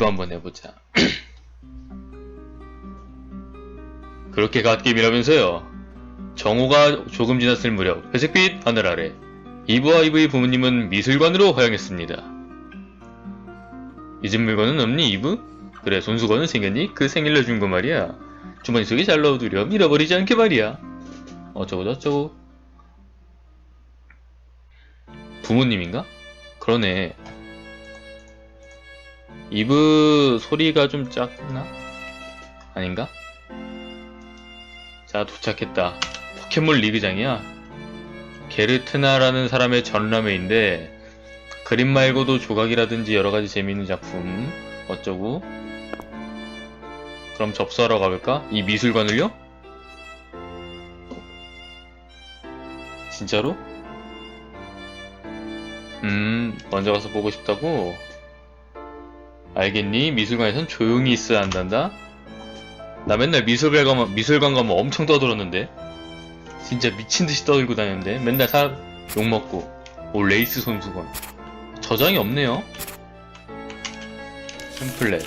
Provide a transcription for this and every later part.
또 한번 해보자. 그렇게 갓김이라면서요. 정오가 조금 지났을 무렵 회색빛 하늘 아래 이브와 이브의 부모님은 미술관으로 허양했습니다. 잊은 물건은 없니 이브? 그래 손수건은 생겼니? 그 생일로 준거 말이야. 주머니 속에 잘 넣어두렴 잃어버리지 않게 말이야. 어쩌고 저쩌고. 부모님인가? 그러네. 이브 소리가 좀 작나? 아닌가? 자 도착했다. 포켓몬 리그장이야. 게르트나라는 사람의 전람회인데 그림 말고도 조각이라든지 여러가지 재미있는 작품 어쩌고 그럼 접수하러 가볼까? 이 미술관을요? 진짜로? 음 먼저 가서 보고 싶다고? 알겠니? 미술관에선 조용히 있어야 한단다? 나 맨날 미술관 가면, 미술관 가면 엄청 떠들었는데? 진짜 미친듯이 떠들고 다녔는데? 맨날 사람 욕먹고. 오, 레이스 손수건. 저장이 없네요? 템플렛.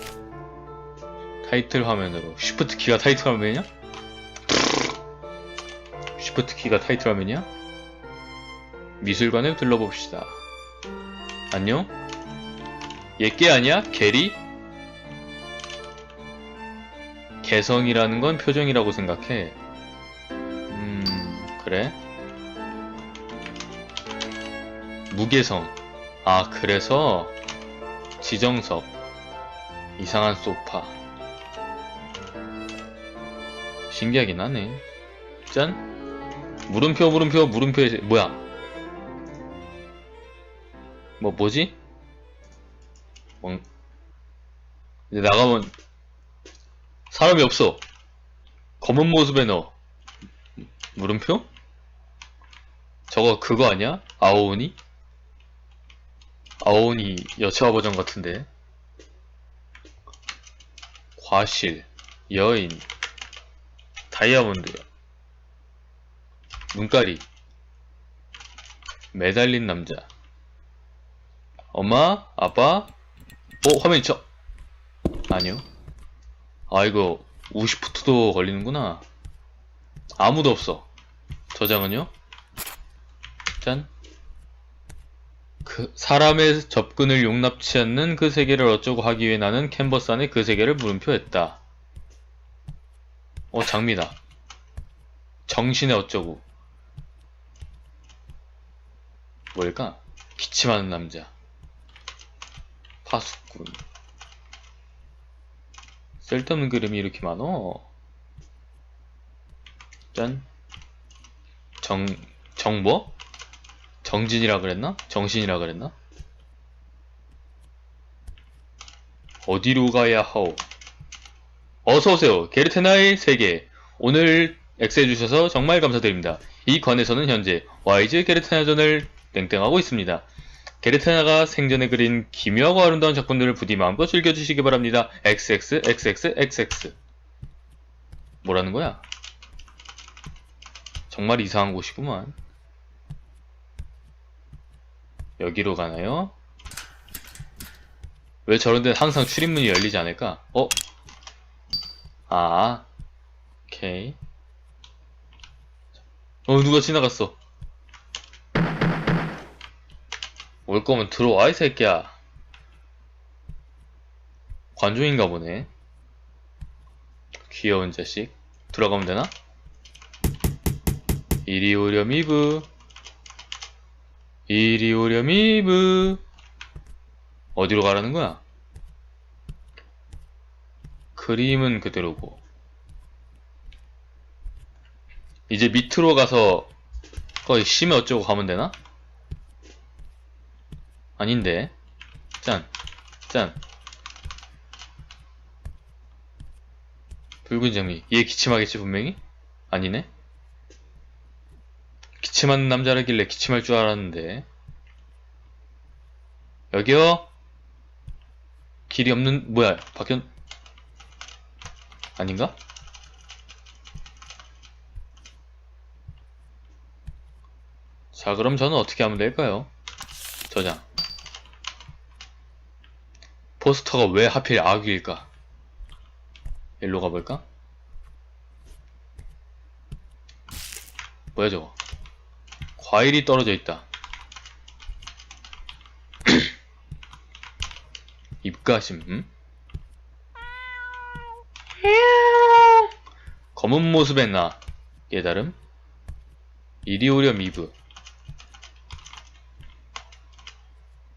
타이틀 화면으로. 쉬프트 키가 타이틀 화면이냐? 쉬프트 키가 타이틀 화면이야? 미술관을 둘러봅시다. 안녕? 얘께 아니야? 게리? 개성이라는 건 표정이라고 생각해. 음, 그래? 무개성. 아, 그래서 지정석. 이상한 소파. 신기하긴 하네. 짠. 물음표, 물음표, 물음표, 뭐야? 뭐, 뭐지? 멍... 이제 나가면 사람이 없어. 검은 모습에 너. 물음표? 저거 그거 아니야? 아오니? 아오니 여체화 버전 같은데. 과실, 여인, 다이아몬드, 눈가리, 매달린 남자. 엄마? 아빠? 어, 화면이 쳐. 아니요. 아, 이거, 우시프트도 걸리는구나. 아무도 없어. 저장은요? 짠. 그, 사람의 접근을 용납치 않는 그 세계를 어쩌고 하기 위해 나는 캔버스 안에 그 세계를 물음표했다. 어, 장미다. 정신의 어쩌고. 뭘까? 기침하는 남자. 파수꾼. 쓸데없는 그림이 이렇게 많어. 짠. 정, 정뭐? 정진이라 그랬나? 정신이라 그랬나? 어디로 가야 하오? 어서오세요. 게르테나의 세계. 오늘 엑스해주셔서 정말 감사드립니다. 이 관에서는 현재 와이즈 게르테나전을 땡땡하고 있습니다. 게르테나가 생전에 그린 기묘하고 아름다운 작품들을 부디 마음껏 즐겨주시기 바랍니다. XXXXXX 뭐라는 거야? 정말 이상한 곳이구만. 여기로 가나요? 왜 저런 데는 항상 출입문이 열리지 않을까? 어? 아, 오케이. 어, 누가 지나갔어. 올 거면 들어와, 이 새끼야. 관중인가 보네. 귀여운 자식. 들어가면 되나? 이리 오렴, 이브. 이리 오렴, 이브. 어디로 가라는 거야? 그림은 그대로고. 이제 밑으로 가서 거의 심해 어쩌고 가면 되나? 아닌데. 짠. 짠. 붉은 장미. 얘 기침하겠지, 분명히? 아니네? 기침하는 남자라길래 기침할 줄 알았는데. 여기요? 길이 없는, 뭐야, 바뀌었, 아닌가? 자, 그럼 저는 어떻게 하면 될까요? 저장. 포스터가 왜 하필 악귀일까? 일로 가볼까? 뭐야 저거? 과일이 떨어져 있다. 입가심, 음? 검은 모습의 나, 깨달음? 이리 오렴 이브.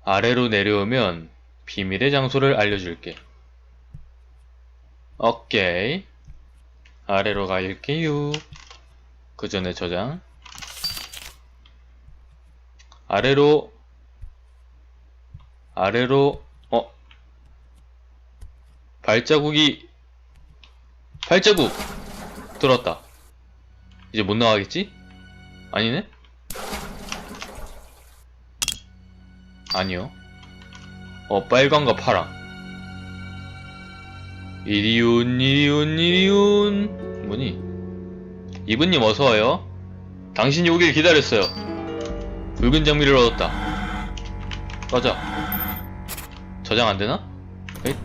아래로 내려오면 비밀의 장소를 알려줄게. 오케이. 아래로 갈게요. 그 전에 저장. 아래로, 아래로, 어. 발자국이, 발자국! 들었다. 이제 못 나가겠지? 아니네? 아니요. 어, 빨강과 파랑. 이리온, 이리온, 이리온. 뭐니? 이분님 어서와요. 당신이 오길 기다렸어요. 붉은 장미를 얻었다. 꺼져. 저장 안 되나? 에잇.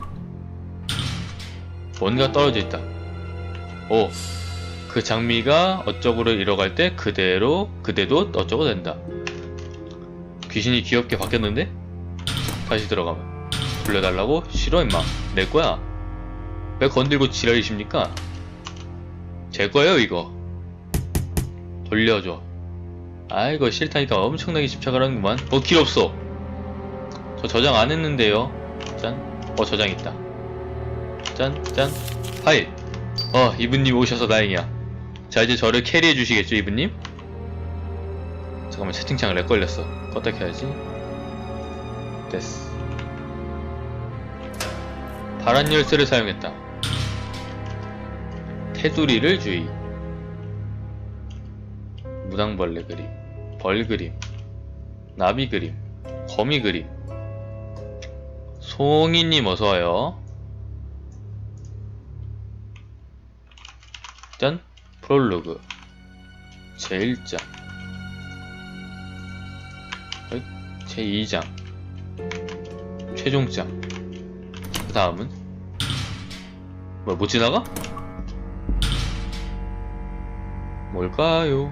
뭔가 떨어져 있다. 오. 그 장미가 어쩌고로 잃어갈 때 그대로, 그대도 어쩌고 된다. 귀신이 귀엽게 바뀌었는데? 다시 들어가면. 불려달라고? 싫어, 임마. 내 거야. 왜 건들고 지랄이십니까? 제 거예요, 이거. 돌려줘. 아이고, 싫다니까 엄청나게 집착을 하는구만. 어, 길 없어. 저 저장 안 했는데요. 짠. 어, 저장 있다. 짠, 짠. 파일. 어, 이분님 오셔서 다행이야. 자, 이제 저를 캐리해 주시겠죠, 이분님? 잠깐만, 채팅창 렉 걸렸어. 껐다 켜야지. 됐어. 파란 열쇠를 사용했다. 테두리를 주의. 무당벌레 그림, 벌 그림, 나비 그림, 거미 그림. 송이님 어서와요. 짠! 프롤로그. 제1장. 제2장. 최종장. 그 다음은? 뭐야, 못 지나가? 뭘까요?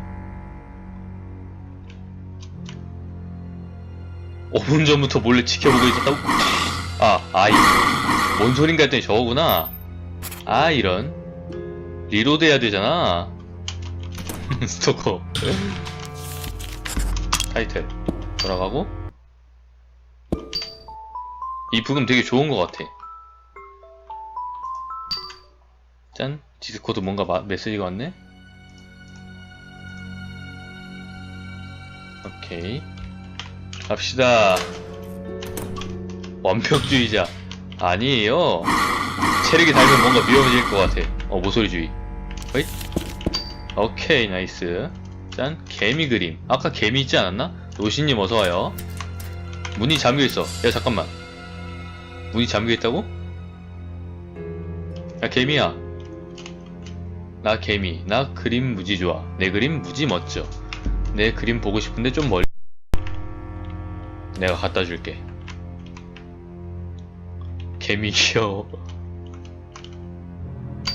5분 전부터 몰래 지켜보고 있었다고? 아, 아이. 뭔 소린가 했더니 저거구나. 아, 이런. 리로드 해야 되잖아. 스토커. 타이틀. 돌아가고. 이 부금 되게 좋은 것 같아. 짠. 디스코드 뭔가 마- 메시지가 왔네? 오케이. 갑시다. 완벽주의자. 아니에요. 체력이 달면 뭔가 위험해질 것 같아. 어, 모서리주의. 어이? 오케이, 나이스. 짠. 개미 그림. 아까 개미 있지 않았나? 노신님 어서와요. 문이 잠겨있어. 야, 잠깐만. 문이 잠겨있다고? 야, 개미야. 나 개미. 나 그림 무지 좋아. 내 그림 무지 멋져. 내 그림 보고 싶은데 좀 멀리. 내가 갖다 줄게. 개미 귀여워.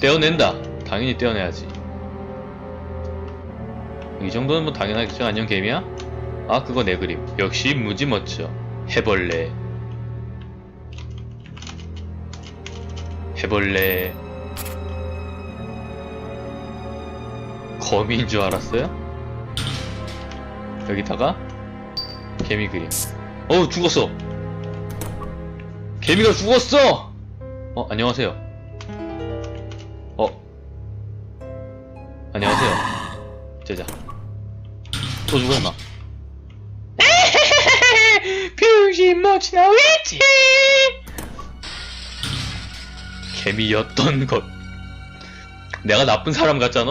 떼어낸다. 당연히 떼어내야지. 이 정도는 뭐 당연하겠죠? 안녕 개미야? 아 그거 내 그림. 역시 무지 멋져. 해벌레. 해벌레. 거미인 줄 알았어요? 여기다가 개미 그림. 어우 죽었어. 개미가 죽었어. 어 안녕하세요. 어 안녕하세요. 제자. 또 죽었나? 병신 멋지나 위치. 개미였던 것. 내가 나쁜 사람 같잖아.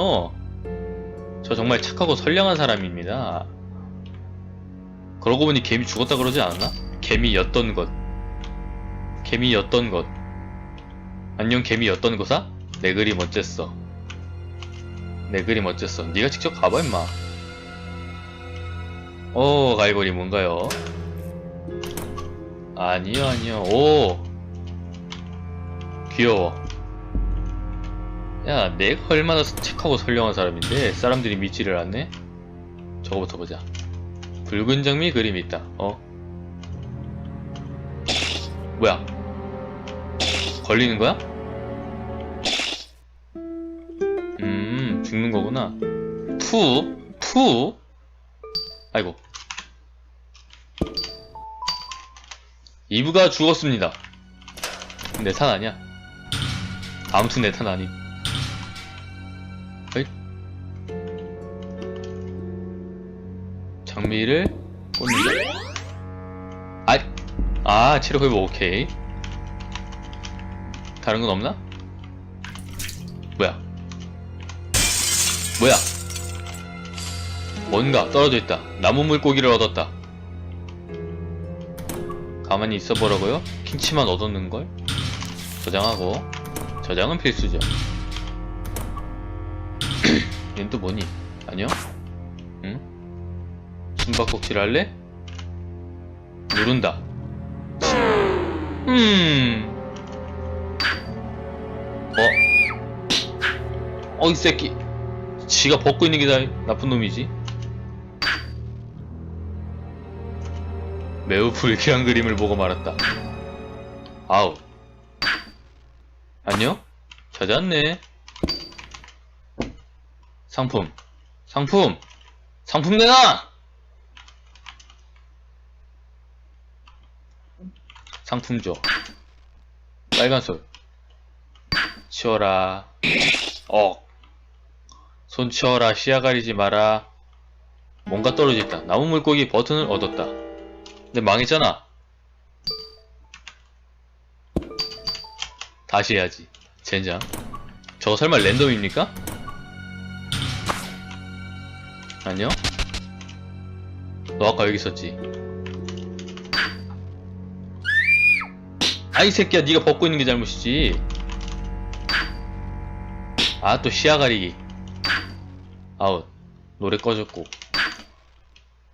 저 정말 착하고 선량한 사람입니다. 그러고 보니 개미 죽었다 그러지 않았나? 개미였던 것. 개미였던 것. 안녕 개미였던 거사? 내 그림 어쨌어? 내 그림 어쨌어? 네가 직접 가봐 임마. 오 가이거리 뭔가요? 아니요 아니요 오 귀여워. 야, 내가 얼마나 착하고 선량한 사람인데 사람들이 믿지를 않네? 저거부터 보자. 붉은 장미 그림이 있다. 어? 뭐야? 걸리는 거야? 음, 죽는 거구나. 푸? 푸? 아이고. 이브가 죽었습니다. 내탄 아니야. 아무튼 내탄 아니. 어이? 장미를 꽂는다. 아, 아, 체력 회복 오케이. 다른 건 없나? 뭐야? 뭐야? 뭔가 떨어져 있다. 나무 물고기를 얻었다. 가만히 있어 보라고요? 킹치만 얻었는 걸? 저장하고 저장은 필수죠. 얘는 또 뭐니? 아니요? 응? 숨바꼭질 할래? 누른다. 음. 어? 어, 이 새끼. 지가 벗고 있는 게 다 나쁜 놈이지. 매우 불쾌한 그림을 보고 말았다. 아우. 안녕? 찾았네. 상품. 상품! 상품 내놔! 상품 줘. 빨간 솔. 치워라. 억. 손 치워라. 시야 가리지 마라. 뭔가 떨어져 있다. 나무 물고기 버튼을 얻었다. 근데 망했잖아. 다시 해야지. 젠장. 저거 설마 랜덤입니까? 아니요? 너 아까 여기 있었지. 아이 새끼야 네가 벗고 있는 게 잘못이지. 아 또 시야 가리기. 아웃. 노래 꺼졌고.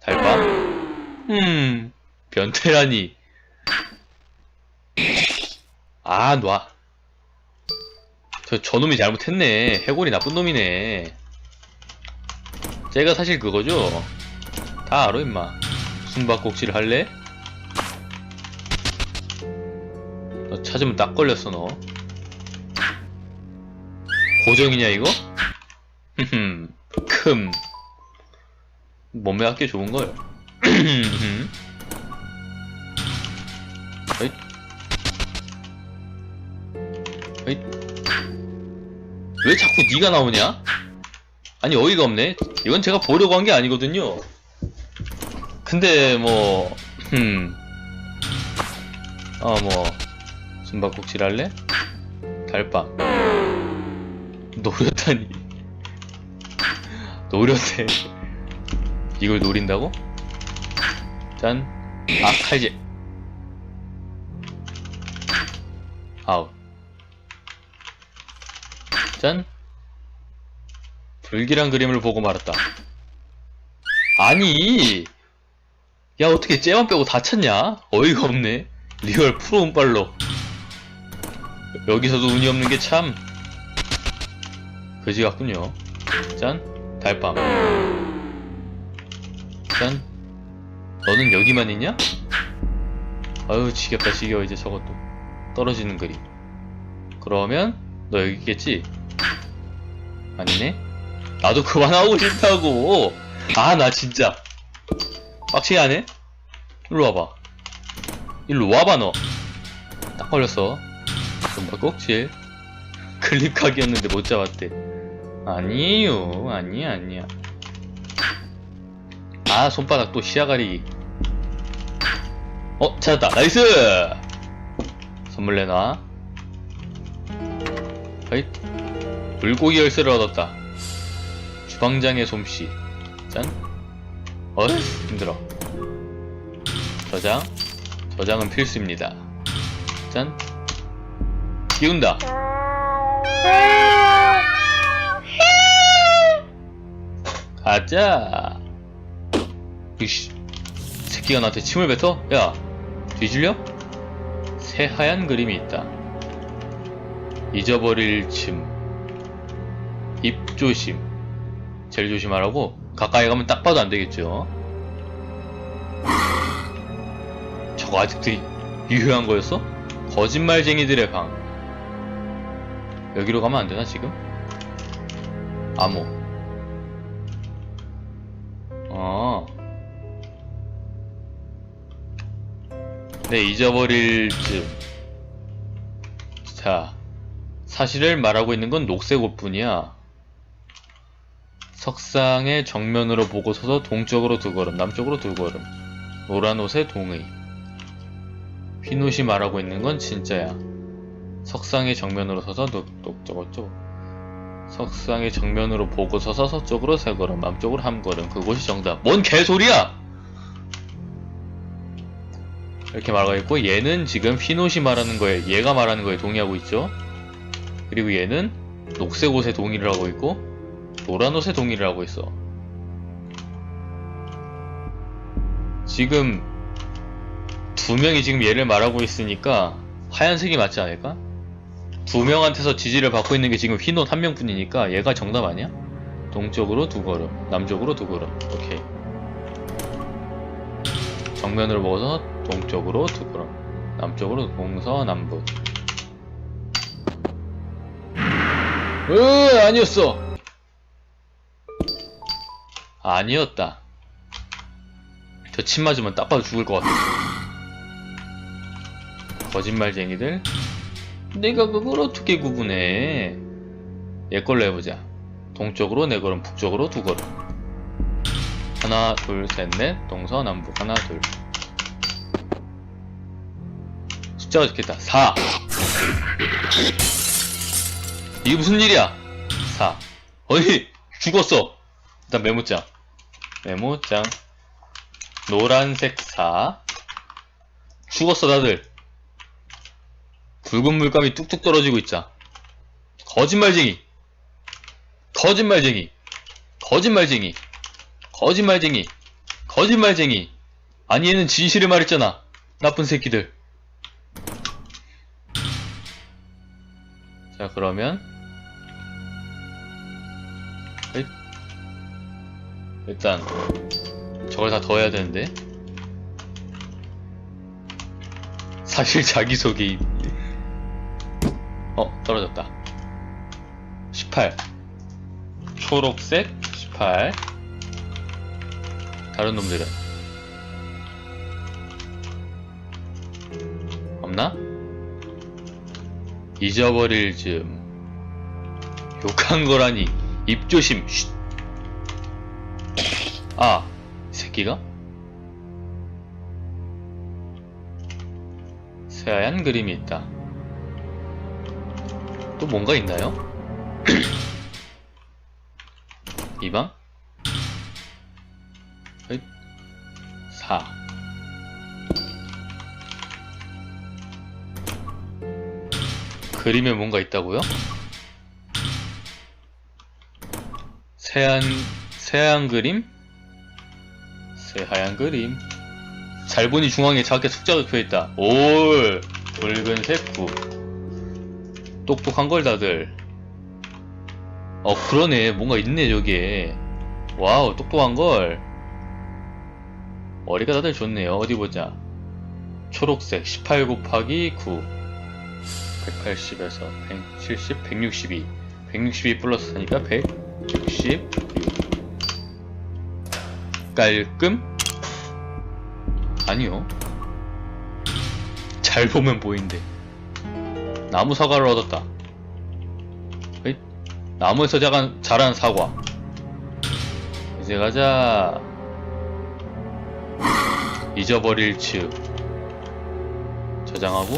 달밤? 음. 변태라니. 아, 놔. 저, 저놈이 잘못했네. 해골이 나쁜 놈이네. 제가 사실 그거죠? 다 알아, 임마. 숨바꼭질 할래? 너 찾으면 딱 걸렸어, 너. 고정이냐, 이거? 흠, 큼. 몸에 학교 좋은 거요. 어잇. 어잇. 왜 자꾸 네가 나오냐? 아니 어이가 없네. 이건 제가 보려고 한 게 아니거든요. 근데 뭐, 흠, 어 뭐, 숨바꼭질 할래? 달밤. 노렸다니. 노렸대. 이걸 노린다고? 짠. 아, 칼질. 아웃. 짠. 불길한 그림을 보고 말았다. 아니! 야, 어떻게 쟤만 빼고 다 쳤냐? 어이가 없네. 리얼 프로 운빨로. 여기서도 운이 없는 게 참. 그지 같군요. 짠. 달밤. 짠. 너는 여기만 있냐? 아유, 지겹다, 지겨워, 이제 저것도. 떨어지는 그림. 그러면, 너 여기 있겠지? 아니네? 나도 그만하고 싶다고! 아, 나 진짜. 빡치게 하네? 일로 와봐. 일로 와봐, 너. 딱 걸렸어. 정말 꼭질. 클립 각이었는데 못 잡았대. 아니에요. 아니야, 아니야. 아, 손바닥 또 시야 가리기. 어, 찾았다. 나이스! 선물 내놔. 허잇. 물고기 열쇠를 얻었다. 주방장의 솜씨. 짠. 어이, 힘들어. 저장. 저장은 필수입니다. 짠. 끼운다. 가자. 이씨. 새끼가 나한테 침을 뱉어? 야, 뒤질려? 새하얀 그림이 있다. 잊어버릴 침. 입 조심. 제일 조심하라고? 가까이 가면 딱 봐도 안 되겠죠? 저거 아직도 유효한 거였어? 거짓말쟁이들의 방. 여기로 가면 안 되나, 지금? 암호. 어. 네, 잊어버릴 즈음. 자, 사실을 말하고 있는 건 녹색 옷뿐이야. 석상의 정면으로 보고 서서 동쪽으로 두 걸음, 남쪽으로 두 걸음. 노란 옷의 동의. 흰 옷이 말하고 있는 건 진짜야. 석상의 정면으로 서서 저거죠. 석상의 정면으로 보고 서서 서쪽으로 세 걸음, 남쪽으로 한 걸음. 그곳이 정답. 뭔 개소리야! 이렇게 말하고 있고 얘는 지금 흰 옷이 말하는 거에 얘가 말하는 거에 동의하고 있죠. 그리고 얘는 녹색 옷에 동의를 하고 있고 노란 옷에 동의를 하고 있어. 지금 두 명이 지금 얘를 말하고 있으니까 하얀색이 맞지 않을까? 두 명한테서 지지를 받고 있는 게 지금 흰옷 한 명뿐이니까 얘가 정답 아니야? 동쪽으로 두 걸음, 남쪽으로 두 걸음. 오케이. 정면으로 보고서 동쪽으로 두 걸음, 남쪽으로 동서남북. 으, 아니었어. 아니었다. 저 침 맞으면 딱 봐도 죽을 것 같아. 거짓말쟁이들. 내가 그걸 어떻게 구분해? 얘 걸로 해보자. 동쪽으로 네 걸음, 북쪽으로 두 걸음. 하나, 둘, 셋, 넷, 동서남북. 하나, 둘. 숫자가 좋겠다. 4. 이게 무슨 일이야? 4. 어이, 죽었어. 일단 메모장. 메모장. 노란색 4. 죽었어, 다들. 붉은 물감이 뚝뚝 떨어지고 있자. 거짓말쟁이. 거짓말쟁이. 거짓말쟁이. 거짓말쟁이. 거짓말쟁이. 아니, 얘는 진실을 말했잖아. 나쁜 새끼들. 자, 그러면. 일단, 저걸 다 더해야 되는데. 사실 자기소개. 어, 떨어졌다. 18. 초록색 18. 다른 놈들은 없나? 잊어버릴 즈음. 욕한 거라니. 입조심. 쉿. 아, 이 새끼가? 새하얀 그림이 있다. 또 뭔가 있나요? 이 방? 4 그림에 뭔가 있다고요? 새한 새하얀 그림? 새하얀 그림. 잘 보니 중앙에 작게 숫자가 적혀있다. 올! 붉은색 9 똑똑한 걸 다들. 어 그러네. 뭔가 있네 저기에 와우 똑똑한 걸. 머리가 다들 좋네요. 어디 보자. 초록색 18 곱하기 9 180에서 170 162 162 플러스 하니까 166 깔끔 아니요 잘 보면 보인대 나무 사과를 얻었다. 나무에서 자란, 자란 사과. 이제 가자. 잊어버릴 츠. 저장하고.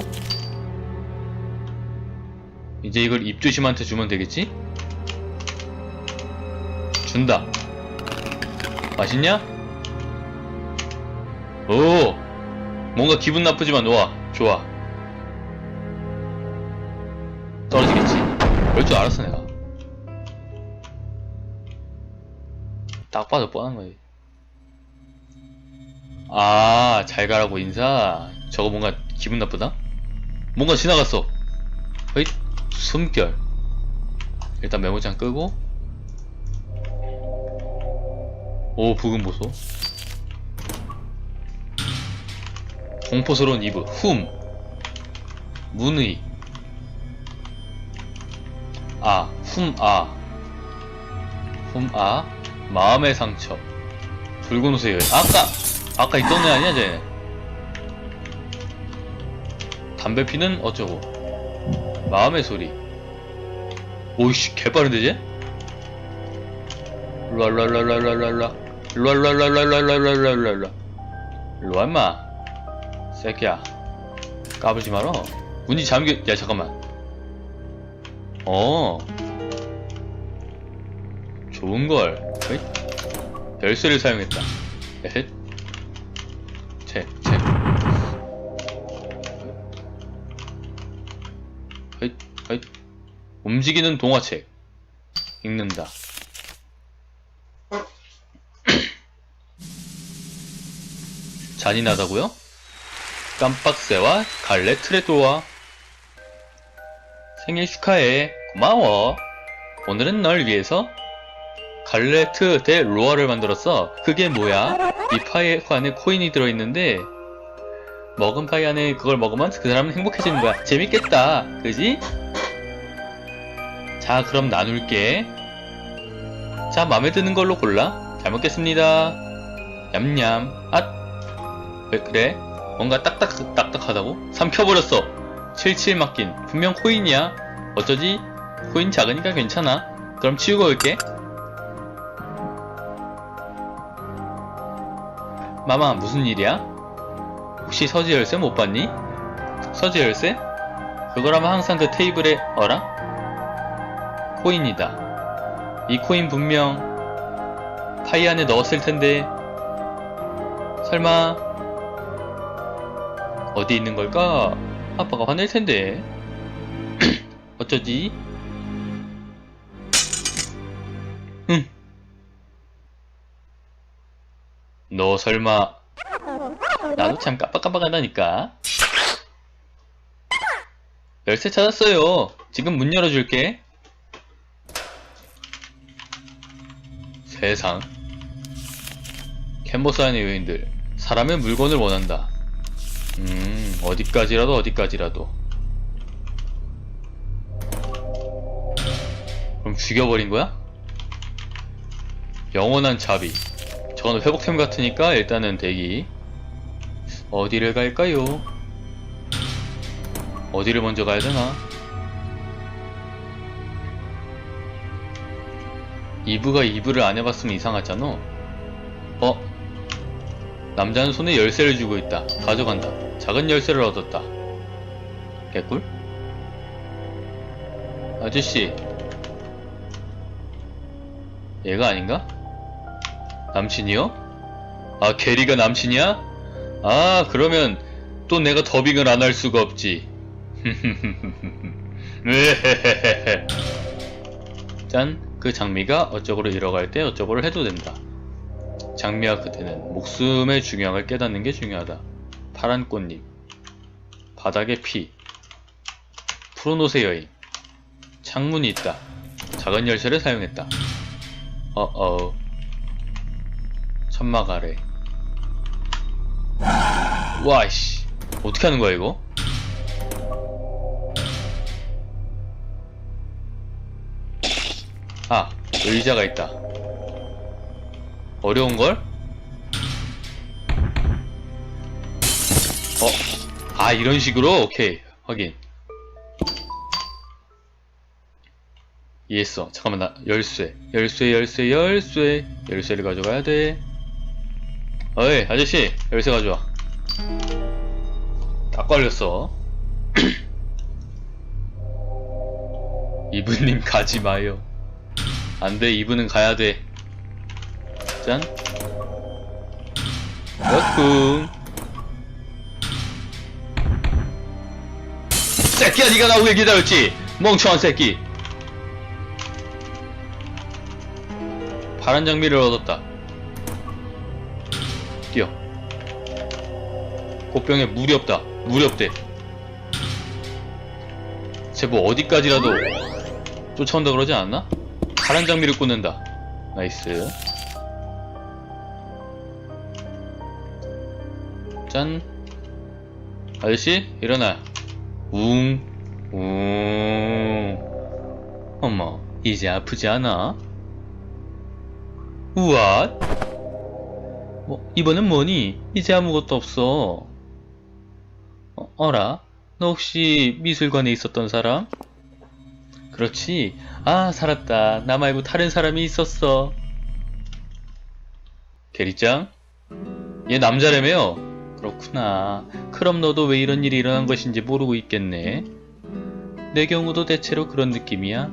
이제 이걸 입조심한테 주면 되겠지? 준다. 맛있냐? 오! 뭔가 기분 나쁘지만 와, 좋아. 떨어지겠지. 그럴 줄 알았어, 내가. 딱 봐도 뻔한 거지. 아, 잘 가라고 인사? 저거 뭔가 기분 나쁘다? 뭔가 지나갔어. 어이? 숨결. 일단 메모장 끄고. 오, 부금 보소. 공포스러운 이브. 훔. 문의. 아, 훔, 아. 훔, 아. 마음의 상처. 붉은 옷의 여인. 아까, 아까 있던 애 아니야, 쟤? 담배 피는 어쩌고. 마음의 소리. 오이씨, 개빠른데, 쟤? 일로와, 일로와. 일로와, 임마. 새끼야. 까불지 마라. 문이 잠겨, 야, 잠깐만. 어. 좋은걸. 어이? 열쇠를 사용했다. 에헷. 책, 책. 헛, 헛. 움직이는 동화책. 읽는다. 잔인하다고요? 깜빡새와 갈래 트레도와 생일 축하해. 고마워. 오늘은 널 위해서 갈레트 대 로아를 만들었어. 그게 뭐야? 이 파이 안에 코인이 들어있는데 먹은 파이 안에 그걸 먹으면 그 사람은 행복해지는 거야. 재밌겠다. 그지? 자, 그럼 나눌게. 자, 마음에 드는 걸로 골라. 잘 먹겠습니다. 냠냠. 아, 왜 그래? 뭔가 딱딱 딱딱하다고? 삼켜버렸어. 칠칠 맡긴. 분명 코인이야. 어쩌지? 코인 작으니까 괜찮아. 그럼 치우고 올게. 마마 무슨 일이야? 혹시 서지 열쇠 못 봤니? 서지 열쇠? 그거라면 항상 그 테이블에 어라? 코인이다. 이 코인 분명 파이 안에 넣었을 텐데 설마 어디 있는 걸까? 아빠가 화낼 텐데. 어쩌지? 응. 너 설마 나도 참 깜빡깜빡하다니까. 열쇠 찾았어요. 지금 문 열어줄게. 세상. 캔버스 안의 요인들. 사람의 물건을 원한다 음 어디까지라도 어디까지라도 그럼 죽여버린 거야? 영원한 자비 저건 회복템 같으니까 일단은 대기 어디를 갈까요? 어디를 먼저 가야 되나? 이브가 이브를 안 해봤으면 이상하잖아 어? 남자는 손에 열쇠를 쥐고 있다 가져간다 작은 열쇠를 얻었다 개꿀? 아저씨 얘가 아닌가? 남친이요? 아, 게리가 남친이야? 아, 그러면 또 내가 더빙을 안 할 수가 없지. 짠, 그 장미가 어쩌고로 잃어갈 때 어쩌고를 해도 된다. 장미와 그대는 목숨의 중요함을 깨닫는 게 중요하다. 파란 꽃잎, 바닥의 피, 푸른 옷의 여인, 창문이 있다. 작은 열쇠를 사용했다. 어어. 천막 아래. 와이씨. 어떻게 하는 거야, 이거? 아, 의자가 있다. 어려운걸? 어? 아, 이런 식으로? 오케이. 확인. 이해했어. 잠깐만, 나, 열쇠. 열쇠, 열쇠, 열쇠. 열쇠를 가져가야 돼. 어이, 아저씨, 열쇠 가져와. 딱 걸렸어. 이브님 가지 마요. 안 돼, 이브는 가야 돼. 짠. 여쿵. 새끼야, 니가 나오길 기다렸지? 멍청한 새끼. 파란 장미를 얻었다. 뛰어. 꽃병에 물이 없다. 물이 없대. 뭐 어디까지라도 쫓아온다 그러지 않았나? 파란 장미를 꽂는다. 나이스. 짠. 아저씨, 일어나. 웅, 웅. 어머, 이제 아프지 않아? 우와. 뭐, 이번엔 뭐니? 이제 아무것도 없어. 어, 어라? 너 혹시 미술관에 있었던 사람? 그렇지. 아, 살았다. 나 말고 다른 사람이 있었어. 게리짱? 얘 남자라며요? 그렇구나. 그럼 너도 왜 이런 일이 일어난 것인지 모르고 있겠네. 내 경우도 대체로 그런 느낌이야.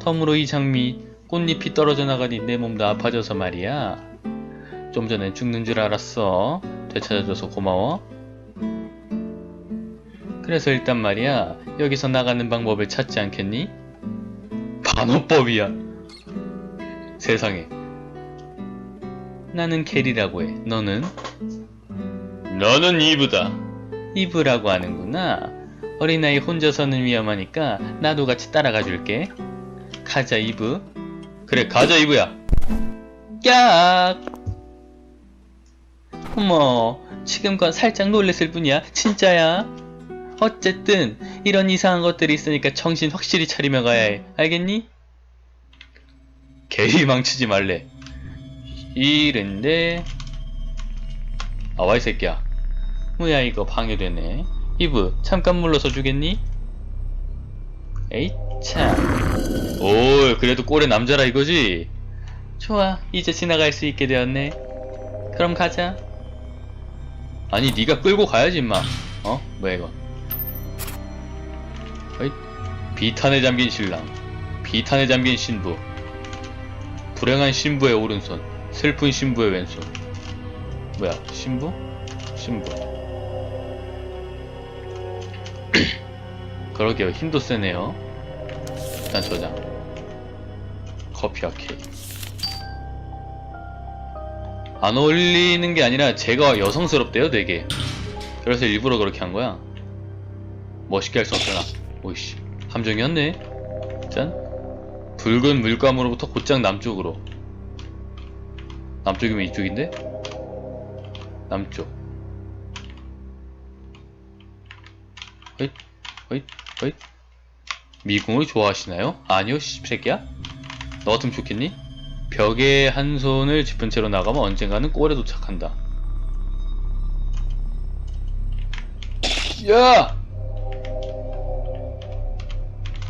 텀으로 이 장미, 꽃잎이 떨어져 나가니 내 몸도 아파져서 말이야. 좀 전엔 죽는 줄 알았어. 되찾아줘서 고마워. 그래서 일단 말이야, 여기서 나가는 방법을 찾지 않겠니? 반어법이야. 세상에. 나는 캐리라고 해. 너는? 너는 이브다. 이브라고 하는구나. 어린아이 혼자서는 위험하니까 나도 같이 따라가 줄게. 가자, 이브. 그래, 가자, 이브야. 깍! 어머, 지금껏 살짝 놀랬을 뿐이야. 진짜야. 어쨌든 이런 이상한 것들이 있으니까 정신 확실히 차리며 가야 해. 알겠니? 개리 망치지 말래. 이른데 아 와 이 새끼야. 뭐야 이거 방해되네. 이브 잠깐 물러서 주겠니? 에이 참. 오 그래도 꼴의 남자라 이거지? 좋아 이제 지나갈 수 있게 되었네. 그럼 가자. 아니 네가 끌고 가야지 임마. 어? 뭐야 이거? 어이? 비탄에 잠긴 신랑, 비탄에 잠긴 신부, 불행한 신부의 오른손, 슬픈 신부의 왼손. 뭐야, 신부? 신부. 그러게요, 힘도 세네요. 일단 저장. 커피와 케이크. 안 어울리는 게 아니라 제가 여성스럽대요, 되게. 그래서 일부러 그렇게 한 거야. 멋있게 할 수 없잖아. 오이씨, 함정이었네. 짠. 붉은 물감으로부터 곧장 남쪽으로. 남쪽이면 이쪽인데? 남쪽. 허잇, 허잇. 미궁을 좋아하시나요? 아니요, 씹새끼야. 너 같으면 좋겠니? 벽에 한 손을 짚은 채로 나가면 언젠가는 꼴에 도착한다. 야!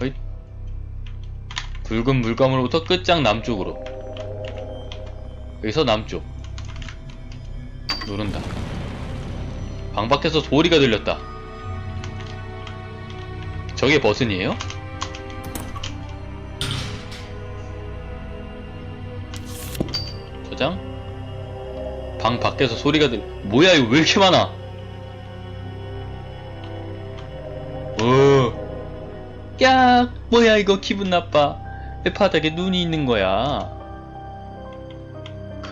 허잇. 붉은 물감으로부터 끝장 남쪽으로. 여기서 남쪽. 누른다. 방 밖에서 소리가 들렸다. 저게 버튼이에요? 저장? 방 밖에서 소리가 들, 뭐야, 이거 왜 이렇게 많아? 어. 깍! 뭐야, 이거 기분 나빠. 왜 바닥에 눈이 있는 거야?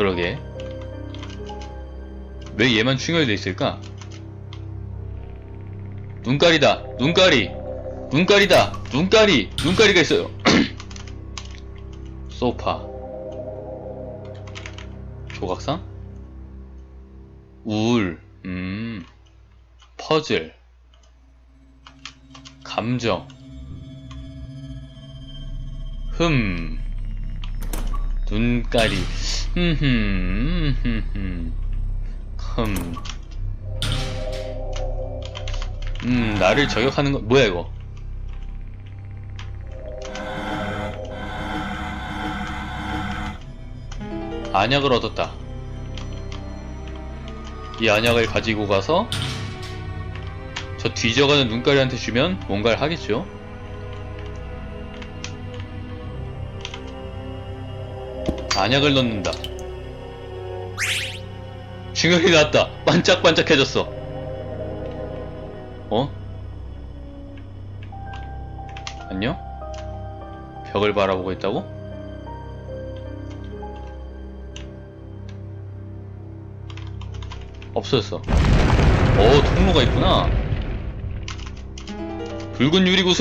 그러게. 왜 얘만 충혈돼 있을까? 눈깔이다! 눈깔이! 눈깔이다! 눈깔이! 눈깔이가 있어요! 소파. 조각상? 우울, 음, 퍼즐, 감정, 흠, 눈가리, 흠흠, 흠흠, 흠, 음, 나를 저격하는 거, 뭐야, 이거? 안약을 얻었다. 이 안약을 가지고 가서 저 뒤져가는 눈가리한테 주면 뭔가를 하겠죠. 안약을 넣는다. 중혈이 났다. 반짝반짝해졌어. 어? 안녕? 벽을 바라보고 있다고? 없어졌어. 오, 통로가 있구나. 붉은 유리구슬